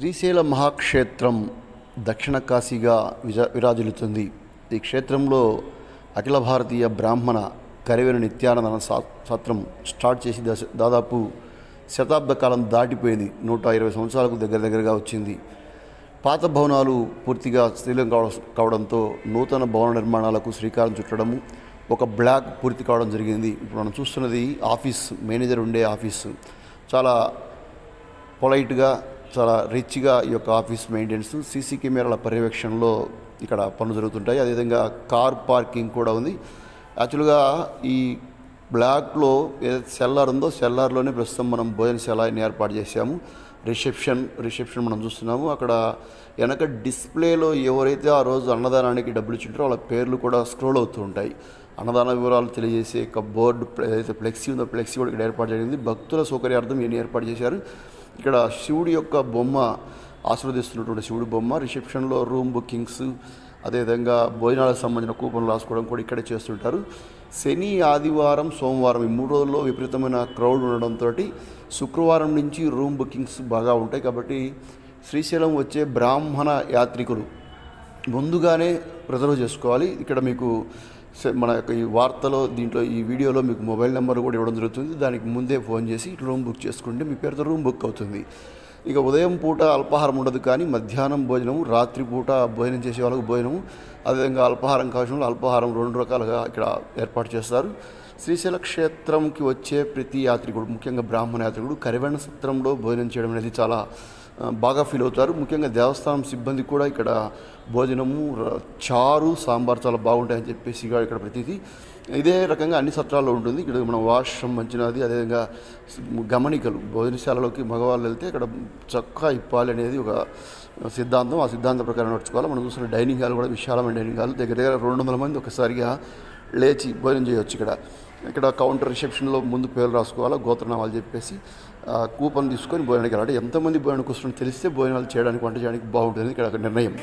శ్రీశైల మహాక్షేత్రం దక్షిణ కాశీగా విజ విరాజిల్లుతుంది. ఈ క్షేత్రంలో అఖిల భారతీయ బ్రాహ్మణ కరివేన నిత్యానందన సత్రం స్టార్ట్ చేసి దశ దాదాపు శతాబ్ద కాలం దాటిపోయింది. నూట ఇరవై సంవత్సరాలకు దగ్గర దగ్గరగా వచ్చింది. పాత భవనాలు పూర్తిగా శిథిలం కావడంతో నూతన భవన నిర్మాణాలకు శ్రీకారం చుట్టడము ఒక బ్లాక్ పూర్తి కావడం జరిగింది. ఇప్పుడు మనం చూస్తున్నది ఆఫీస్ మేనేజర్ ఉండే ఆఫీస్. చాలా పొలైట్గా చాలా రిచ్గా ఈ యొక్క ఆఫీస్ మెయింటెనెన్స్ సీసీ కెమెరాల పర్యవేక్షణలో ఇక్కడ పనులు జరుగుతుంటాయి. అదేవిధంగా కార్ పార్కింగ్ కూడా ఉంది. యాక్చువల్గా ఈ బ్లాక్లో ఏదైతే సెల్లార్ ఉందో సెల్లార్లోనే ప్రస్తుతం మనం భోజనశాలని ఏర్పాటు చేశాము. రిసెప్షన్ రిసెప్షన్ మనం చూస్తున్నాము. అక్కడ వెనక డిస్ప్లేలో ఎవరైతే ఆ రోజు అన్నదానానికి డబ్బులు ఇచ్చింటారో వాళ్ళ పేర్లు కూడా స్క్రోల్ అవుతూ ఉంటాయి. అన్నదాన వివరాలు తెలియజేసే ఒక బోర్డు ఏదైతే ఫ్లెక్సీ ఉందో ఫ్లెక్సీ కూడా ఇక్కడ ఏర్పాటు జరిగింది. భక్తుల సౌకర్యార్థం ఇవన్నీ ఏర్పాటు చేశారు. ఇక్కడ శివుడి యొక్క బొమ్మ ఆశీర్వదిస్తున్నటువంటి శివుడి బొమ్మ. రిసెప్షన్లో రూమ్ బుకింగ్స్ అదేవిధంగా భోజనాలకు సంబంధించిన కూపన్లు రాసుకోవడం కూడా ఇక్కడే చేస్తుంటారు. శని ఆదివారం సోమవారం ఈ మూడు రోజుల్లో విపరీతమైన క్రౌడ్ ఉండడంతో శుక్రవారం నుంచి రూమ్ బుకింగ్స్ బాగా ఉంటాయి. కాబట్టి శ్రీశైలం వచ్చే బ్రాహ్మణ యాత్రికులు ముందుగానే రిజర్వ్ చేసుకోవాలి. ఇక్కడ మీకు మన యొక్క ఈ వార్తలో దీంట్లో ఈ వీడియోలో మీకు మొబైల్ నెంబర్ కూడా ఇవ్వడం జరుగుతుంది. దానికి ముందే ఫోన్ చేసి రూమ్ బుక్ చేసుకుంటే మీ పేరుతో రూమ్ బుక్ అవుతుంది. ఇక ఉదయం పూట అల్పాహారం ఉండదు కానీ మధ్యాహ్నం భోజనం రాత్రి పూట భోజనం చేసే వాళ్ళకు భోజనం అదేవిధంగా అల్పాహారం కావడంలో అల్పాహారం రెండు రకాలుగా ఇక్కడ ఏర్పాటు చేస్తారు. శ్రీశైల క్షేత్రంకి వచ్చే ప్రతి యాత్రికుడు ముఖ్యంగా బ్రాహ్మణ యాత్రికుడు కరివేణ సత్రంలో భోజనం చేయడం అనేది చాలా బాగా ఫీల్ అవుతారు. ముఖ్యంగా దేవస్థానం సిబ్బంది కూడా ఇక్కడ భోజనము చారు సాంబార్ చాలా బాగుంటాయని చెప్పేసి ఇక్కడ ప్రతిదీ ఇదే రకంగా అన్ని సత్రాల్లో ఉంటుంది. ఇక్కడ మనం వాష్రూమ్ మంచినది అదేవిధంగా గమనికలు భోజనశాలలోకి మగవాళ్ళు వెళ్తే ఇక్కడ చక్కగా ఇప్పాలి అనేది ఒక సిద్ధాంతం. ఆ సిద్ధాంతం ప్రకారం నడుచుకోవాలి. మనం చూసిన డైనింగ్ హాల్ కూడా విశాలమైన డైనింగ్ హాల్. దగ్గర దగ్గర రెండు వందల మంది ఒకసారిగా లేచి భోజనం చేయొచ్చు ఇక్కడ. ఇక్కడ కౌంటర్ రిసెప్షన్లో ముందు పేర్లు రాసుకోవాలా గోత్రనామాలు చెప్పేసి ఆ, కూపన్ తీసుకొని భోజనానికి వెళ్ళాలి ఎంతమంది భోజనానికి వస్తుందో తెలిస్తే భోజనాలు చేయడానికి వంట చేయడానికి బాగుంటుంది ఇక్కడ ఒక నిర్ణయం.